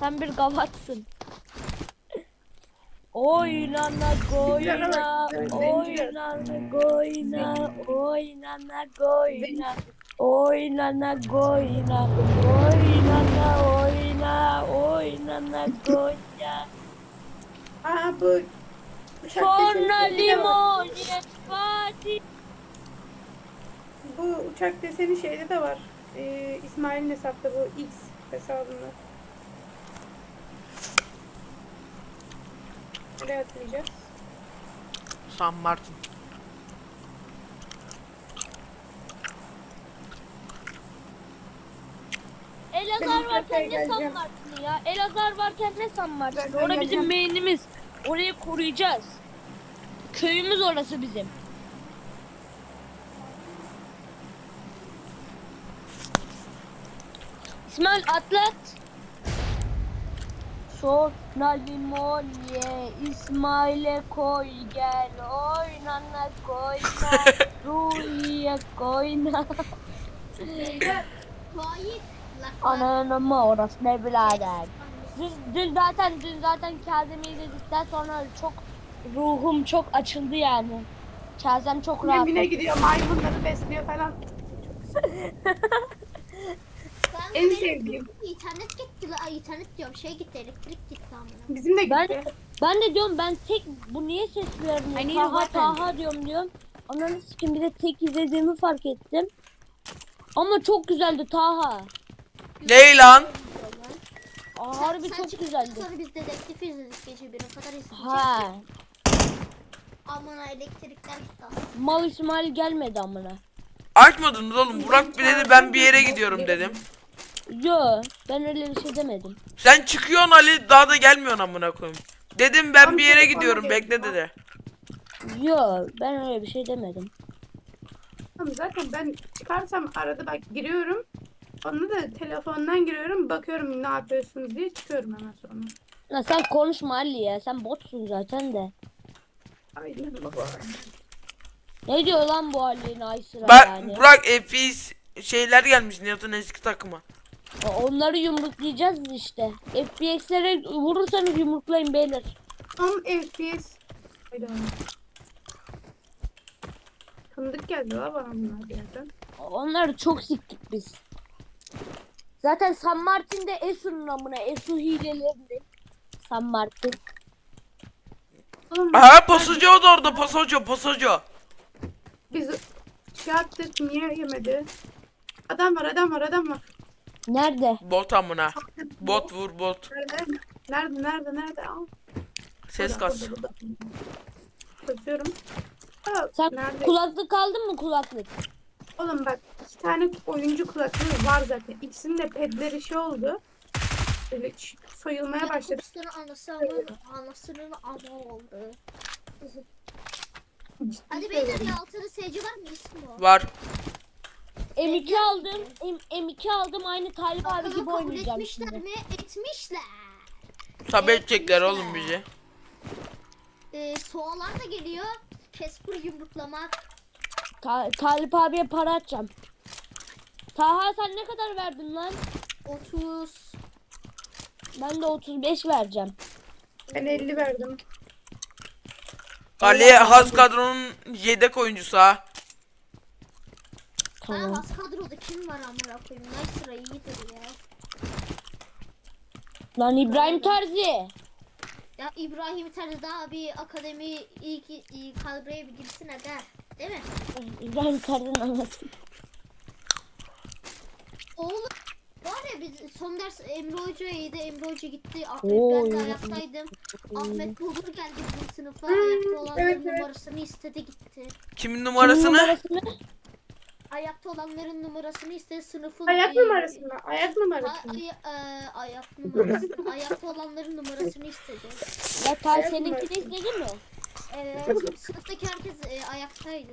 Sen bir gavatsın. Oynana goyna, oynana goyna, oynana goyna, oynana goyna, oynana oyna, oynana goyna. Aa bu Sonra limon ye Fatih. Bu uçak deseni şeyde de var. Ee, İsmail'in hesapta bu X hesabında. Nereye atlayacağız? San Martin. Elazar Benim varken ne San geleceğim. Martin'i ya? Elazar varken ne San Martin'i? Ben Orada geleceğim. bizim beynimiz. Orayı koruyacağız. Köyümüz orası bizim. İsmail atlat. Sonra limon ye, İsmail'e koy gel, oynana koyna, Ruhiye koyna. Mı orası ne birader. Dün, dün zaten dün zaten Kazem'i izledikten sonra çok ruhum çok açıldı yani. Kazem çok rahat. Memine gidiyor maymunları besliyor falan. Ben En benim sevdiğim. İnternet gitti. Ay internet diyorum şey gitti elektrik gitti amına. Bizim de Ben gitti. ben de diyorum ben tek bu niye ses vermiyor? Taha Taha diyorum diyorum. Ananı sikim bir de tek izlediğimi fark ettim. Ama çok güzeldi Taha. Ney lan? Aa, harbi sen çok çıktıktan güzeldi. Sonra biz dedektif izledik gece bire kadar izledik. Ha, Amına elektrikler gitti. aslında. mal İsmail gelmedi amına. Açmadınız oğlum. Burak bir dedi ben bir yere gidiyorum dedim. Yo, ben öyle bir şey demedim. Sen çıkıyorsun Ali daha da gelmiyorsun amına koyayım. Dedim ben bir yere gidiyorum bekle dedi. Yo, ben öyle bir şey demedim. Tamam, zaten ben çıkarsam arada bak giriyorum. Onu da telefondan giriyorum. Bakıyorum ne yapıyorsunuz diye çıkıyorum hemen sonra. Ya sen konuşma Ali ya. Sen botsun zaten de. Aynen baba. Ne diyor lan bu Ali'nin ay sıra Bak yani? Burak Efis şeyler gelmiş Nihat'ın eski takıma. Onları yumruklayacağız işte. FPS'lere vurursanız yumruklayın beyler. Son FPS. Hayda. Tanıdık geldi la bana bunlar bir yerden. Onları çok siktik biz. Zaten San Martin'de Esu'nun amına. Esu hilelerinde. San Martin. Oğlum Aha pasocu o da orada pasocu pasocu. biz şey yaptık niye yemedi? Adam var adam var adam var. Nerede? Bot amına. Bot vur bot. Nerede? Nerede nerede nerede? Al. Ses Burada, kas. burada, burada. Kasıyorum. Aa, Sen nerede? kulaklık aldın mı kulaklık? Oğlum bak iki tane oyuncu kulaklığı var zaten. İkisinin de pedleri şey oldu. Böyle ç- soyulmaya başladı. Kokusunu anası ama anasının ama oldu. Hadi beyler ya altında seyirci var mı ismi o? Var. M2 aldım. M- M2 aldım aynı Talip abi gibi kabul oynayacağım etmişler şimdi. mi? Etmişler. Tabi edecekler oğlum bizi. Ee, soğalar da geliyor. Kesper yumruklamak. Ta- Talip abiye para atacağım. Taha sen ne kadar verdin lan? 30. Ben de 35 vereceğim. Ben 50 verdim. Ali Has kadronun yedek oyuncusu ha. Tamam. az kadroda kim var amına koyayım? Sıra iyidir ya. Lan İbrahim Terzi. Ya İbrahim Terzi daha bir akademi ilk, ilk kadroya bir girsin aga. Değil mi? İbrahim Terzi'nin anası. Oğlum var ya biz son ders Emre Hoca'ydı. Emre Hoca gitti. Ahmet Oo, ben de ayaktaydım. Ahmet Bulur geldi bizim sınıfa. Ayakta olanların numarasını istedi gitti. Kimin numarasını? Numarasını? Ayakta olanların numarasını istedi sınıfın. Ayak e, numarası mı? Ayak numarası mı? ay, e, ayak numarası. Ayakta olanların numarasını istedi. Ya Tay Ayak seninkini numarası. istedi mi? Evet, sınıftaki herkes e, ayaktaydı.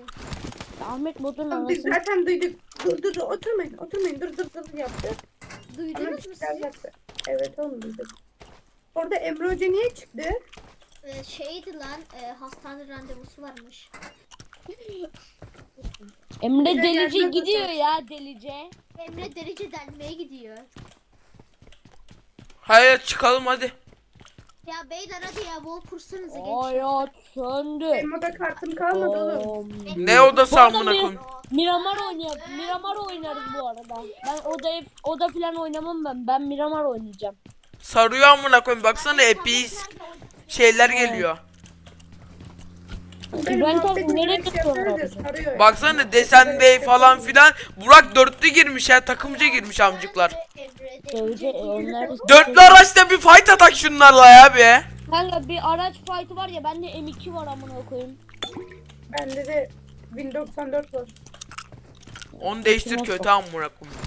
Ahmet Bodur'un Tamam, Biz anasını. zaten duyduk. Dur dur dur oturmayın oturmayın dur dur dur yaptı. Ama Duydunuz mu güzel siz? yaptı. Evet onu duyduk. Orada Emre Hoca niye çıktı? E, şeydi lan, e, hastane randevusu varmış. Emre Bize delice gidiyor ya delice. Emre derece delmeye gidiyor. Hayır çıkalım hadi. Ya beyler hadi ya bol kursanıza geç. Hayat söndü. Benim oda kartım kalmadı oğlum. Ne odası arada amına koyayım? Miramar oynayalım. Miramar oynarız bu arada. Ben oda oda falan oynamam ben. Ben Miramar oynayacağım. Sarıyor amına koyayım. Baksana epis şeyler geliyor. Tabii muhabbetimi nereye ya. Baksana desen bey falan filan. Burak dörtlü girmiş ya takımca girmiş amcıklar. E, Dörtlü araçta bir fight atak şunlarla ya be. Kanka bir araç fight'ı var ya bende M2 var amına koyayım. Bende de 1094 var. Onu değiştir kötü amına koyayım.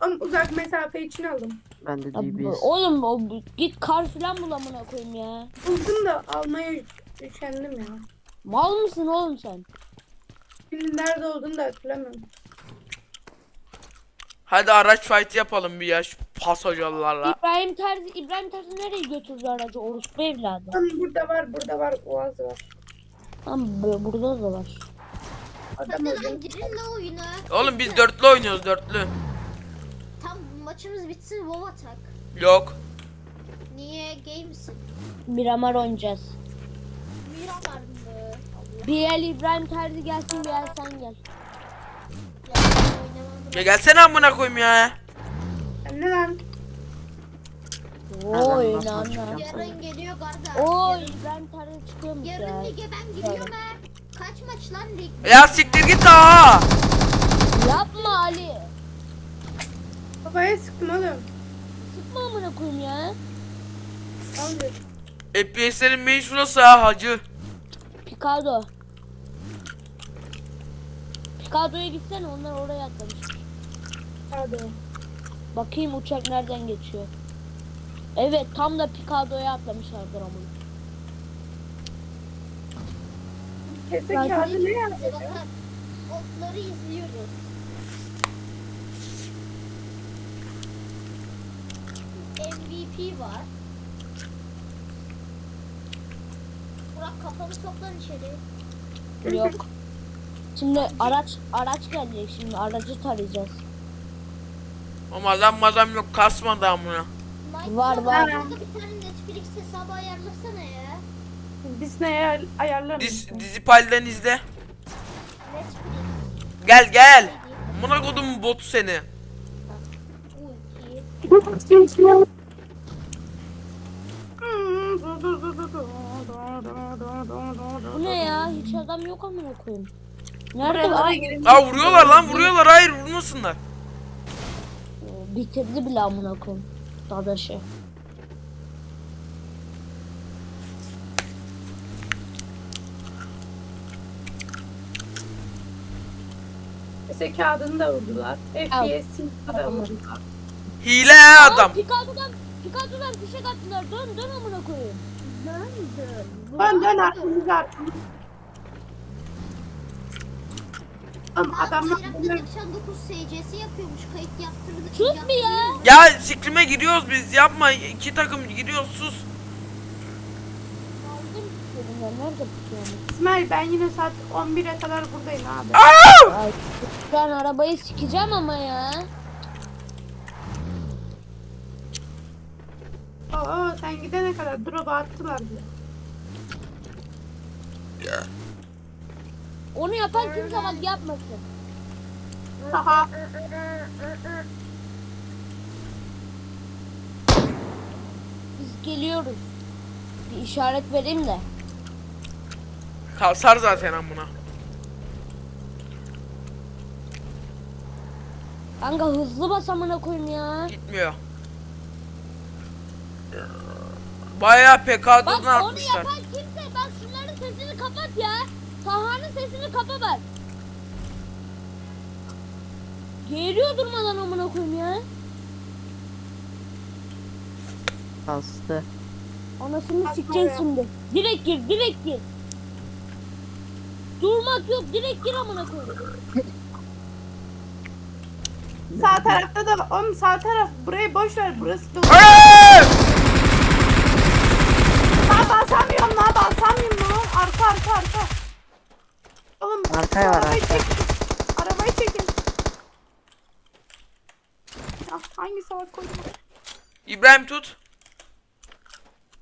Ama uzak mesafe için aldım. Ben de DBS. Oğlum o, git kar falan bul amına koyayım ya. Buldum da almaya üşendim ya. Mal mısın oğlum sen? Şimdi nerede olduğunu da hatırlamıyorum. Hadi araç fight yapalım bir ya şu pas hocalarla. İbrahim Terzi, İbrahim Terzi nereye götürdü aracı? Orospu evladı. Tam burada var, burada var, Oğaz var. Tamam bu- burada da var. Adam Hadi lan öldü. girin la oyuna. Oğlum biz dörtlü oynuyoruz dörtlü. Tam maçımız bitsin WoW atak. Yok. Niye gay misin? Miramar oynayacağız. Bir el İbrahim Terzi gelsin bir el sen gel. Ya gelsene amına koyayım ya. Ne lan? Oy lan lan. Yarın geliyor kardeş. Oy İbrahim Terzi çıkıyormuş ya. yarın lige ben giriyorum ha. Kaç maç lan lig? Ya siktir git ha. Yapma Ali. Babaya sıktım oğlum. Sıkma amına koyayım ya. Aldı. FPS'lerin main şurası ha hacı. Picado. Picado'ya gitsene onlar oraya atlamış. Hadi. Bakayım uçak nereden geçiyor. Evet tam da Picado'ya atlamışlardır ama. Kese Ben- kağıdı ne bakar. Otları izliyoruz. MVP var. Burak kafanı sok lan içeri. Yok. Şimdi araç araç gelecek şimdi aracı tarayacağız. Ama adam madam yok kasmadı amına. Var, var. Burada bir tane Netflix hesabı ayarlasana ya. Disney'e ayar- ayarlarım. Diz, dizi palden izle. Netflix. Gel gel. Amına kodum botu seni. Bu ne ya? Hiç adam yok amına koyayım. Nerede Buralara var? girin. Aa vuruyorlar lan vuruyorlar hayır vurmasınlar. Bitirdi bile amına koyayım. Dadaşı. Kese kağıdını da vurdular. FPS'ini da vurdular. Hile ya adam. Aa, Picado'dan Picado'dan fişek attılar. Dön dön amına koyayım. Dön dön. Dön dön arkamıza arkamıza. Oğlum adamlar bunlar 99 SC'si yapıyormuş. Kayıt yaptırdı. Sus bir ya. Ya sikrime giriyoruz biz yapma. iki takım giriyoruz sus. Aldım ben. Nerede tutuyorum? İsmail ben yine saat 11'e kadar buradayım abi. Ay, ben arabayı sikeceğim ama ya. Oo sen gidene kadar drop'a attılar bile. Onu yapan kimse bak yapmasın. Haha. Biz geliyoruz. Bir işaret vereyim de. Kalsar zaten amına. Kanka hızlı bas amına koyayım ya. Gitmiyor. Bayağı Bak PK'dan onu atmışlar. yapan kimse bak şunların sesini kapat ya. Taha'nın sesini kapa bak. Geliyor durmadan amına koyayım ya. Kastı. Anasını sikeceğiz şimdi. Direkt gir, direkt gir. Durmak yok, direkt gir amına koyayım. Sağ tarafta da. Oğlum sağ taraf burayı boş ver. Burası dolu. Hey! Sağ basamıyorum lan basamıyorum lan. Arka arka arka. Oğlum Arkaya var, arabayı arka. çekin. Arabayı çekin. Ah, hangi salak koydum? İbrahim İbrahim tut.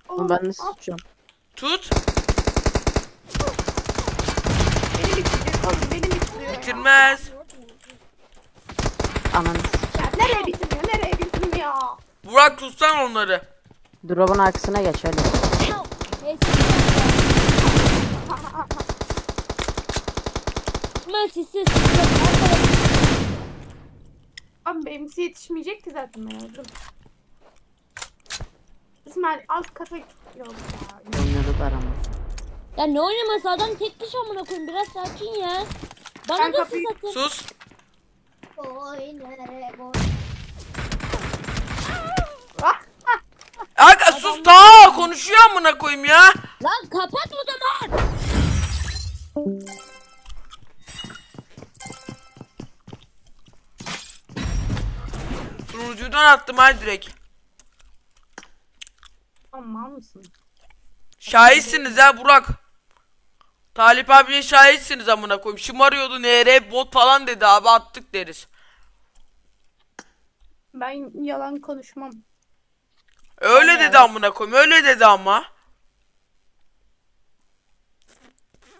Oğlum, Ben de al. Tut. Beni bitirecek oğlum beni bitiriyor ya. Bitirmez. Ananı s- Ya nereye bitiriyor nereye bitiriyor ya. Burak tutsan onları. Drop'un arkasına geç hadi. Neyse. İsmail sessiz. Abi benimkisi yetişmeyecek ki zaten ben öldüm. İsmail alt kata yok ya. Oynadılar ama. Ya ne oynaması adam tek kişi amına koyayım biraz sakin ya. Bana Ben da kapıyı- siz atın. Sus. Ah, Aga sus daha konuşuyor amına koyayım ya. Lan kapat o zaman. Sunucudan attım hadi direkt. Aman mısın? Şahitsiniz ha Burak. Talip abiye şahitsiniz amına koyayım. Şımarıyordu nere bot falan dedi abi attık deriz. Ben yalan konuşmam. Öyle dedi amına koyayım öyle dedi ama.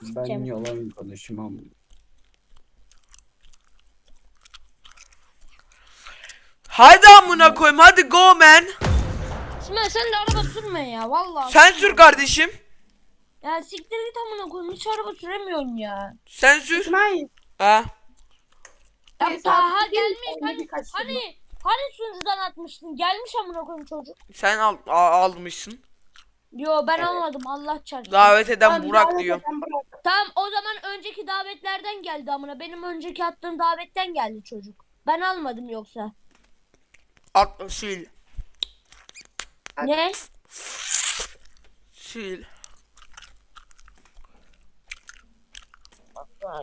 Ben yalan konuşmam. Hadi amına koyayım hadi go man. İsmail sen de araba sürme ya vallahi. Sen sür kardeşim. Ya siktir git amına koyayım hiç araba süremiyorsun ya. Sen sür. İsmail. Ha. Ya Neyse, daha artık gelmiş hani hani hani sunucudan atmıştın gelmiş amına koyayım çocuk. Sen al, a- almışsın. Yo ben almadım Allah çarpsın. Davet eden Abi, Burak davet diyor. eden Burak. Tamam o zaman önceki davetlerden geldi amına. Benim önceki attığım davetten geldi çocuk. Ben almadım yoksa. At sil. Ne? Sil.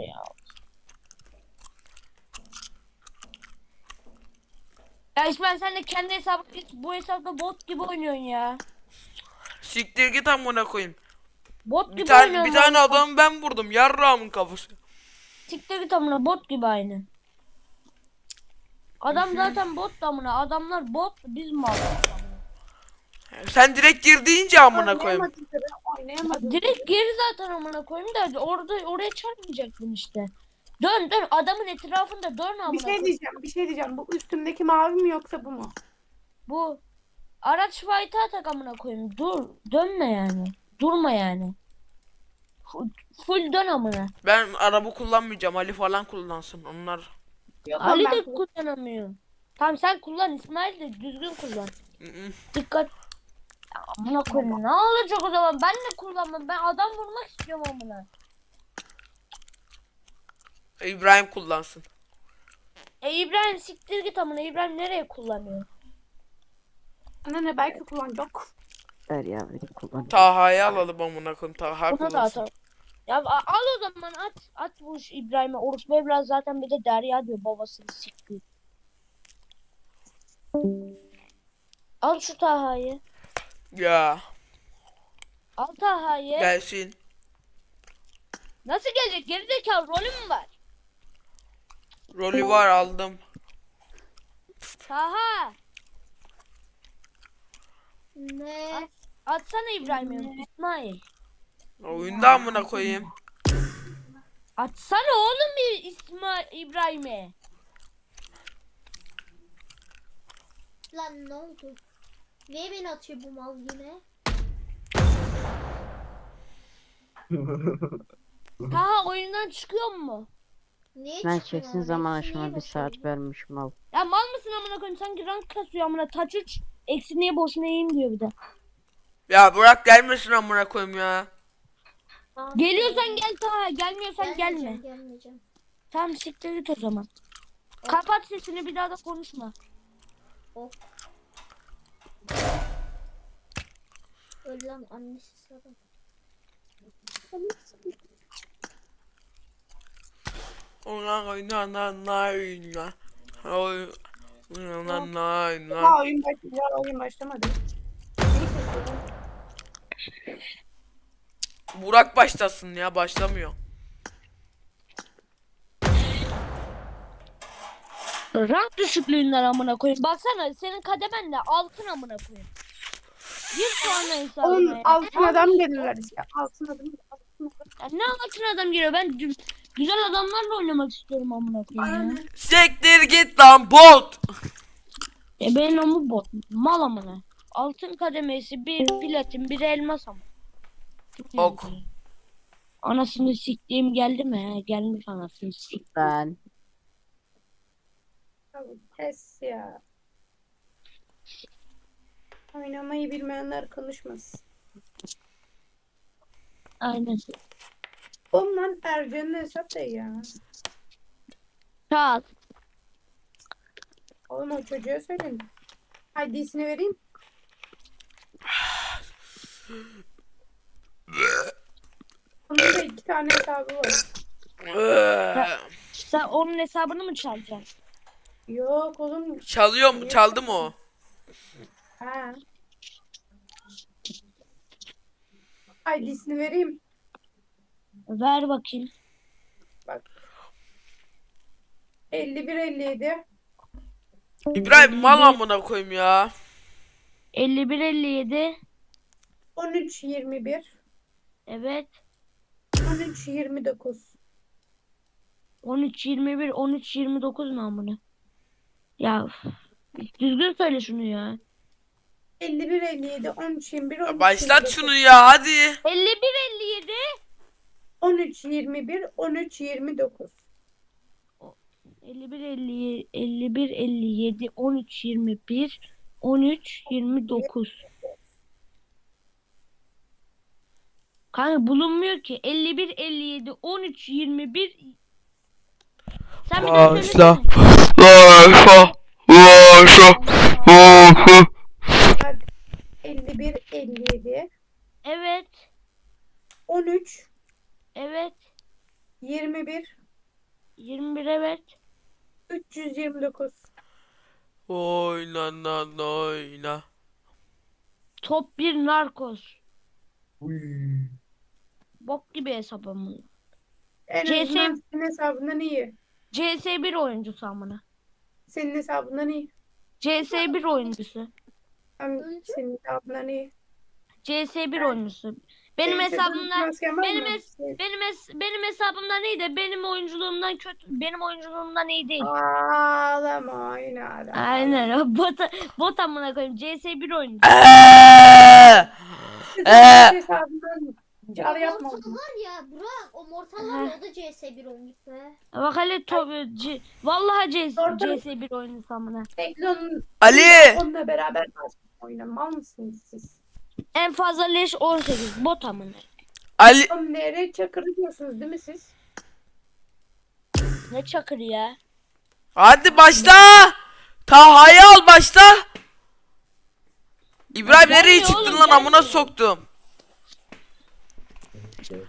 ya. Ya İsmail sen de kendi hesabı bu hesapta bot gibi oynuyorsun ya. Siktir git amına koyayım. Bot gibi Bir tane oynuyorsun. bir tane adamı ben vurdum. Yarrağımın kafası. Siktir git amına bot gibi aynı. Adam zaten bot da amına. Adamlar bot biz mal. Sen direkt gir deyince amına koyayım. Oynayamadım tabii, Oynayamadım. Direkt geri zaten amına koyayım da orada oraya çarpmayacaktın işte. Dön dön adamın etrafında dön amına Bir şey koyayım. diyeceğim, bir şey diyeceğim. Bu üstümdeki mavi mi yoksa bu mu? Bu araç fight'a atak amına koyayım. Dur dönme yani. Durma yani. Full, full dön amına. Ben araba kullanmayacağım. Ali falan kullansın. Onlar Yok, Ali ben de kullanamıyor. Tamam sen kullan İsmail de düzgün kullan. Dikkat. Ya amına koyayım ne olacak o zaman? Ben de kullanmam. Ben adam vurmak istiyorum amına. İbrahim kullansın. E İbrahim siktir git amına. İbrahim nereye kullanıyor? Ana ne belki kullanacak. Ver ya beni kullan. Taha'yı alalım amına koyayım. Taha da kullansın. atalım. Ya al o zaman at. At bu İbrahim'e. Orus Beyblaz zaten bir de Derya diyor babasını siktir. Al şu Taha'yı. Ya Al Taha'yı. gelsin. Nasıl gelecek? Gerizekalı rolü mü var? Rolü var aldım. Taha. Ne? Atsana İbrahim'e. İsmail. Oyunda amına koyayım. Atsana oğlum bir İsmail İbrahim'e. Lan ne oldu? Niye beni atıyor bu mal yine? Taha oyundan çıkıyor mu? Niye Ben çıkıyor? çeksin zaman Hepsi niye aşıma bir saat vermiş mal. Ya mal mısın amına koyayım? Sanki rank kasıyor amına. Taç 3. Eksi niye boşuna yiyeyim diyor bir de. Ya bırak gelmesin amına koyayım ya. Tamam, Geliyorsan gel Taha. Gelmiyorsan gelme. Gelmeyeceğim, gelmeyeceğim. Tamam siktir git o zaman. Kapat sesini bir daha da konuşma. Öl lan annesi sarı. Ona oynananlar oyna. Oy- Oynananlar oyna. Daha oyun başlayacak, oyun başlamadı. Burak başlasın ya başlamıyor. Rank düşüklüğünden amına koyayım. Baksana senin kademen de altın amına koyayım. Bir puanla hesabına ya. altın adam gelirler işte. Altın adam. Altın adam. Ya ne altın adam geliyor? Ben dü- güzel adamlarla oynamak istiyorum amına koyayım ya. Siktir git lan bot. E benim amı bot. Mal amına. Altın kademesi bir platin bir elmas ama. Ok. Anasını siktiğim geldi mi? He, gelmiş anasını sik. Ben. Abi pes ya. Oynamayı bilmeyenler konuşmasın. Aynen. Oğlum lan Ercan'ın hesap da ya. Çal. Oğlum o çocuğa söyleyin. ID'sini vereyim. Onun da iki tane hesabı var. Sen onun hesabını mı çalacaksın? Yok oğlum. Çalıyor mu? Çaldı mı o? Ha. ID'sini vereyim. Ver bakayım. Bak. 51 57 İbrahim mal amına koyayım ya. 51 57. 13 21 Evet. 13 29 13 21 13 29 mu amına? Ya üf. düzgün söyle şunu ya. 51 57 13 21 13 Başlat 29. şunu ya hadi. 51 57. 13 21 13 29 51 50 51 57 13 21 13 29. Kanka bulunmuyor ki. 51 57 13 21 Sen bir daha söylesene. Başla. Bak 51 57 Evet. 13 Evet. 21 21 evet. 329 Oyna lan oyna. Top 1 Bok gibi hesap amına. En CS azından senin hesabından iyi. CS1 oyuncusu amına. Senin hesabından iyi. CS1 oyuncusu. Hem senin hesabından iyi. CS1 oyuncusu. Benim Senin hesabımdan benim es- benim es- benim hesabımdan iyi de benim oyunculuğumdan kötü. Benim oyunculuğumdan iyi değil. Ağlama oynama. Aynen. o Bot bot amına koyayım. CS1 oyuncu. Senin hesabından car yapma. Mortal var ya Burak o Mortal var ya o da CS1 oyuncusu. he. Bak hele top C- vallahi CS, Orada- CS1 oyuncusu amına. Teklon Ali. onunla beraber oynamal mısınız siz? En fazla leş 18 bot amına. Ali. Oğlum nereye çakır diyorsunuz değil mi siz? Ne çakır ya? Hadi başla. Taha'yı al başla. İbrahim Gelmiyor nereye çıktın oğlum, lan amına gelmiyor. soktum.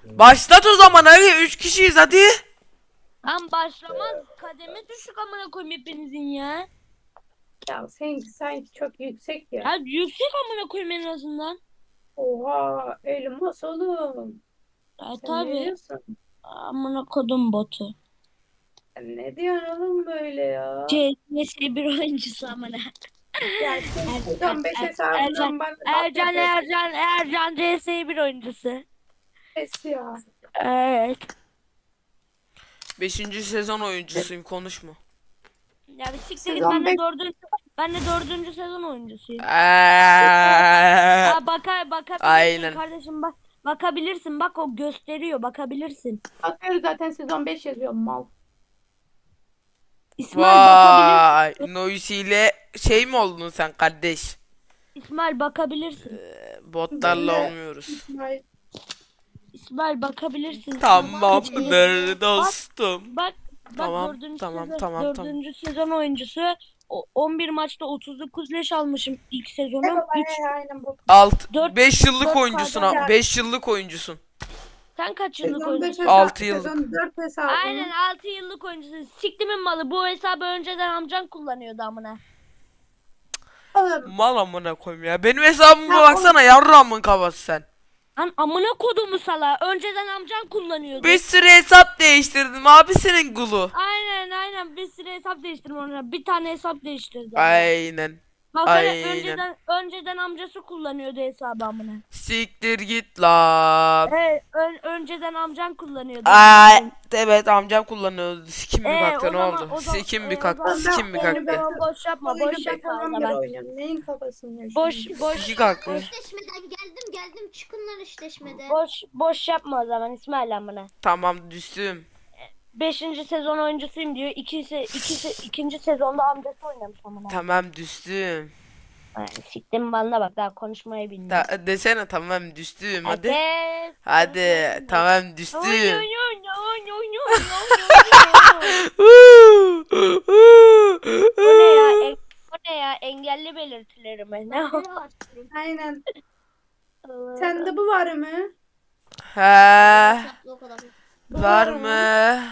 Başlat o zaman hadi 3 kişiyiz hadi. Lan başlamaz. Kademe düşük amına koyayım hepinizin ya. Ya seninki sanki çok yüksek ya. Ya yüksek amına koyayım en azından. Oha elmas oğlum. Ya Sen ne diyorsun? Amına kodum botu. Sen ne diyorsun oğlum böyle ya? CS1 oyuncusu amına. Ya sen buradan beş Er- hesabından Ercan- bana Ercan Ercan Ercan CS1 oyuncusu. Es ya. Evet. 5. sezon oyuncusuyum konuşma. Ya bir siktir git ben de dördüncü ben de dördüncü sezon oyuncusuyum. Eee. Ya baka bakabilirsin Aynen. kardeşim bak bakabilirsin bak o gösteriyor bakabilirsin. Bakıyoruz zaten sezon 5 yazıyor mal. İsmail bakabilirsin. Vay. Noisy ile şey mi oldun sen kardeş? İsmail bakabilirsin. Ee, Botlarla Böyle- olmuyoruz. İsmail. İsmail bakabilirsin. Tamamdır dostum. Bak bak Tamam, dördüncü tamam, sezon, tamam, dördüncü sezon oyuncusu o- 11 maçta 39 leş almışım ilk sezonum. Evet, 3 aynen bu. Alt Dört- 5 yıllık dört oyuncusun ha. 5 yıllık oyuncusun. Sen kaç yıllık Sezon 5 oyuncusun? hesabı. Altı yıllık. Sezon 4 hesabı. Aynen 6 yıllık oyuncusun. Siktimin malı bu hesabı önceden amcan kullanıyordu amına. Oğlum Mal amına koyayım ya. Benim hesabıma Ya baksana yarramın kafası sen. Lan amına kodumu sala. Önceden amcan kullanıyordu. Bir sürü hesap değiştirdim abi senin gulu. Aynen aynen bir sürü hesap değiştirdim ona. Bir tane hesap değiştirdi. Aynen. Aynen. önceden önceden amcası kullanıyordu hesabı amına. Siktir git lan. Evet, ön- önceden amcan kullanıyordu. Ay, evet amcam kullanıyordu. Sikim bir Ee, kalktı o ne zaman- oldu? o zaman- Sikim bir e, kalktı. Sikim bir kalktı. ben- boş yapma, boş yapma. Neyin kafasını? Boş boş Siki kalktı. Eşleşmeden geldim geldim çıkın lan boş boş yapma o zaman İsmail amına. Tamam düştüm. 5. sezon oyuncusuyum diyor. İki, se iki se ikinci sezonda amcası oynamış amına. Tamam düştüm. Yani siktim bana bak daha konuşmayı bilmiyor. Ta desene tamam düştüm hadi. Herkes- Hadi tamam Oy, düştüm. oy, oy, oy, oy, oy, oy, oy. Bu ne ya? En- bu ne ya? Engelli belirtilerime. Ne o? Aynen. Sende bu var mı? O kadar. Var mı?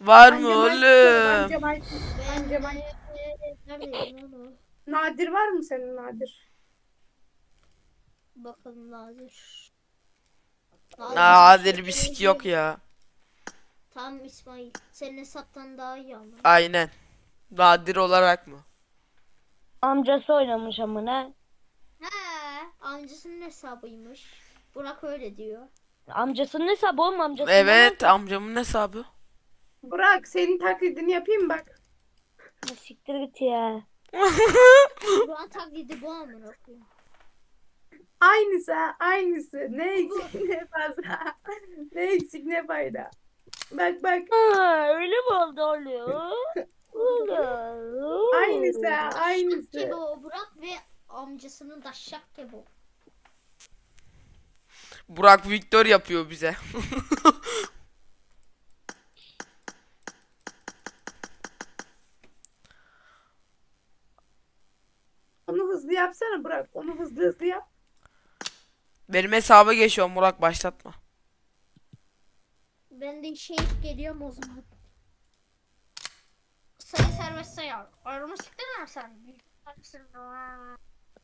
Var mı oğlum? Mike. Neredeyim lan o? Nadir var mı senin Nadir? Bakalım Nadir. Nadir bir sik yok ya. Tamam İsmail. Senin hesaptan daha iyi ama. Aynen. Nadir olarak mı? Amcası oynamış amına. He, amcasının hesabıymış. Burak öyle diyor. Amcasının hesabı oğlum amcası. Evet amcamın hesabı. Burak senin taklidini yapayım bak. Siktir git ya. Burak'ın taklidi bu amına koyayım. Aynısı ha, aynısı. Ne eksik ne fazla. ne eksik ne fayda. Bak bak. Ha, öyle mi oldu oluyor? Oluyor. Aynısı ha, aynısı. Gibi o Burak ve amcasının daşşak gibi o. Burak Victor yapıyor bize. Onu hızlı yapsana Burak. Onu hızlı hızlı yap. Benim hesaba geçiyorum Burak başlatma. Ben de işe ilk geliyorum o zaman. Sayı serbest sayar. Ayrılma çıktın mı sen?